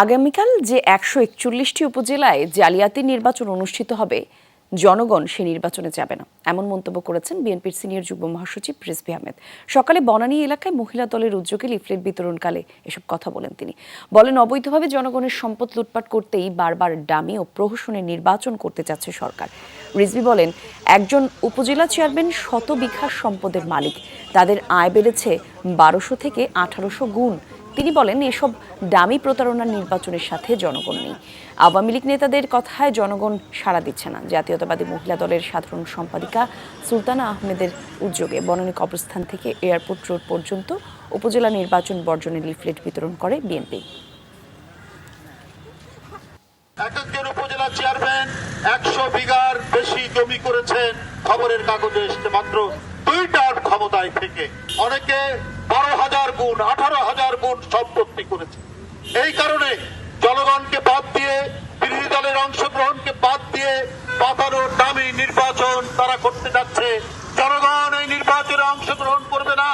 আগামীকাল যে একশো একচল্লিশটি উপজেলায় জালিয়াতি নির্বাচন অনুষ্ঠিত হবে, জনগণ সে নির্বাচনে যাবে না। এমন মন্তব্য করেছেন বিএনপির সিনিয়র যুগ্ম মহাসচিব রিজভী আহমেদ। সকালে বনানী এলাকায় মহিলা দলের উদ্যোগে লিফলেট বিতরণকালে এসব কথা বলেন তিনি। বলেন, অবৈধভাবে জনগণের সম্পদ লুটপাট করতেই বারবার ডামি ও প্রহসনের নির্বাচন করতে চাচ্ছে সরকার। রিজভী বলেন, একজন উপজেলা চেয়ারম্যান শত বিঘা সম্পদের মালিক। তাদের আয় বেড়েছে বারোশো থেকে আঠারোশো গুণ। তিনি বলেন, এসব দামি প্রতারণার নির্বাচনের সাথে জনগণ নেই। আওয়ামী লীগ নেতাদের কথায় জনগণ সাড়া দিচ্ছে না। জাতীয়তাবাদী মহিলা দলের সাধারণ সম্পাদিকা সুলতানা আহমেদের উদ্যোগে বনানী কবরস্থান থেকে এয়ারপোর্ট রোড পর্যন্ত উপজেলা নির্বাচন বর্জনের লিফলেট বিতরণ করে বিএনপি। এক একজন উপজেলা চেয়ারম্যান একশো বিঘার বেশি জমি করেছেন। খবরের কাগজে মাত্র ক্ষমতায় থেকে। অনেকে বারো হাজার গুণ, আঠারো হাজার গুণ সম্পত্তি করেছে। এই কারণে জনগণকে বাদ দিয়ে, বিরোধী দলের অংশগ্রহণকে বাদ দিয়ে পাতানো দামি নির্বাচন তারা করতে যাচ্ছে। জনগণ এই নির্বাচনে অংশগ্রহণ করবে না।